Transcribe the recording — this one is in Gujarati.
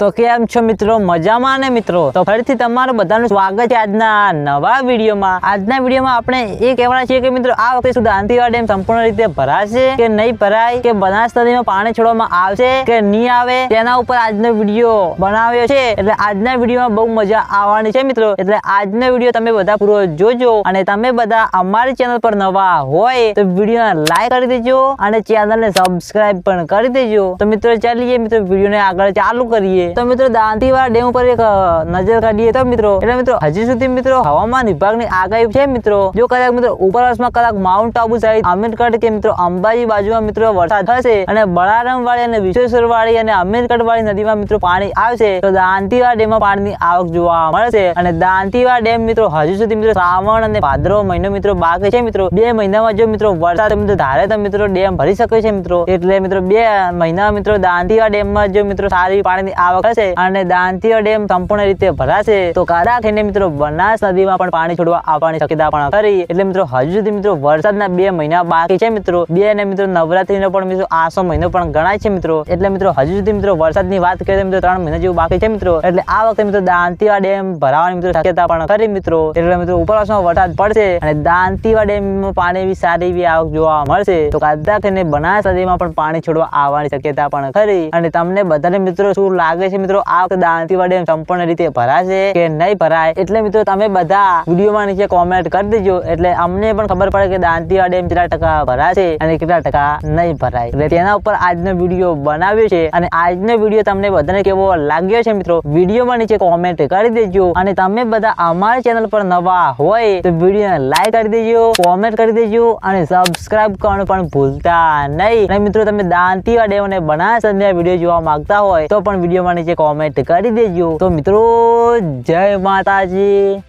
તો કેમ છો મિત્રો, મજામાં ને મિત્રો? તો ફરીથી તમારું બધાનું સ્વાગત છે આજના નવા વિડીયોમાં. આજના વિડીયોમાં આપણે એ કહેવાના છીએ કે મિત્રો, આ વખતે શું દાંતીવાડા ડેમ સંપૂર્ણ રીતે ભરાશે કે નહીં ભરાય? કે બનાસ નદીમાં પાણી છોડવામાં આવશે કે નહીં આવે? તેના ઉપર આજનો વીડિયો બનાવ્યો છે. એટલે આજના વિડીયોમાં બહુ મજા આવવાની છે મિત્રો. એટલે આજનો વીડિયો તમે બધા પૂરો જોજો અને તમે બધા અમારી ચેનલ પર નવા હોય તો વિડીયોને લાઈક કરી દેજો અને ચેનલને સબસ્ક્રાઇબ પણ કરી દેજો. તો મિત્રો, ચાલીએ, મિત્રો, વિડીયોને આગળ ચાલુ કરીએ. તો મિત્રો, દાંતીવાડા ડેમ ઉપર એક નજર કાઢીએ તો મિત્રો. એટલે મિત્રો, હજી સુધી મિત્રો, હવામાન વિભાગની આગાહી છે મિત્રો. જો કદાચ મિત્રો, ઉપરવાસમાં કદાચ માઉન્ટ આબુ સાઈડ આંબેડકર કે મિત્રો, અંબાજી બાજુમાં મિત્રો, વરસાદ થશે અને બળારામ વાળી અને વિશ્વેશ્વર વાળી અને આંબેડકર વાળી નદીમાં મિત્રો પાણી આવશે, તો દાંતીવાડા ડેમમાં પાણીની આવક જોવા મળશે. અને દાંતીવાડા ડેમ મિત્રો, હજી સુધી મિત્રો, શ્રાવણ અને ભાદરવો મહિનો મિત્રો બાકી છે મિત્રો. બે મહિનામાં જો મિત્રો, વરસાદ મિત્રો ધારે તો મિત્રો ડેમ ભરી શકે છે મિત્રો. એટલે મિત્રો, બે મહિના મિત્રો, દાંતીવાડા ડેમમાં જો મિત્રો, સારી પાણીની આવક હશે અને દાંતીવાડા ડેમ સંપૂર્ણ રીતે ભરાશે. તો કારા થઈને મિત્રો, બનાસ નદીમાં પણ પાણી છોડવા આવવાની શક્યતા પણ ખરી. એટલે મિત્રો, હજુ સુધી મિત્રો, વરસાદના બે મહિના બાકી છે મિત્રો. બે અને મિત્રો, નવરાત્રીનો પણ મિત્રો, આસો મહિનો પણ ગણાય છે મિત્રો. એટલે મિત્રો, હજુ સુધી મિત્રો, વરસાદની વાત કરીએ મિત્રો, ત્રણ મહિના જેવું બાકી છે મિત્રો. એટલે આ વખતે મિત્રો દાંતીવા ડેમ ભરાવાની મિત્રો શક્યતા પણ ખરી મિત્રો. એટલે મિત્રો, ઉપરવાસમાં વરસાદ પડશે અને દાંતીવા ડેમમાં પાણી બી સારી એવી આવક જોવા મળશે. તો કાદા થઈને બનાસ નદીમાં પણ પાણી છોડવા આવવાની શક્યતા પણ ખરી. અને તમને બધાને મિત્રો, શું લાગે છે મિત્રો, આ વખતે દાંતીવાડા ડેમ સંપૂર્ણ રીતે ભરાશે કે નહીં ભરાય? એટલે મિત્રો, તમે બધા વિડીયોમાં નીચે કોમેન્ટ કરી દેજો. એટલે અમને પણ ખબર પડે કે દાંતીવાડા ડેમ કેટલા ટકા ભરાશે અને કેટલા ટકા નહીં ભરાય. એટલે તેના ઉપર આજનો વીડિયો બનાવ્યો છે અને આજનો વીડિયો તમને બધાને કેવો લાગ્યો છે મિત્રો, વિડીયોમાં નીચે કોમેન્ટ કરી દેજો. અને તમે બધા અમારી ચેનલ પર નવા હોય, તો વિડીયોને લાઈક કરી દેજો કોમેન્ટ કરી દેજો અને સબસ્ક્રાઇબ કરવાનું પણ ભૂલતા નહીં. અને મિત્રો, તમે દાંતીવાડા ડેમ અને વીડિયો જોવા માંગતા હોય, તો પણ વિડીયોમાં નીચે કોમેન્ટ કરી દેજો. તો મિત્રો જય માતાજી.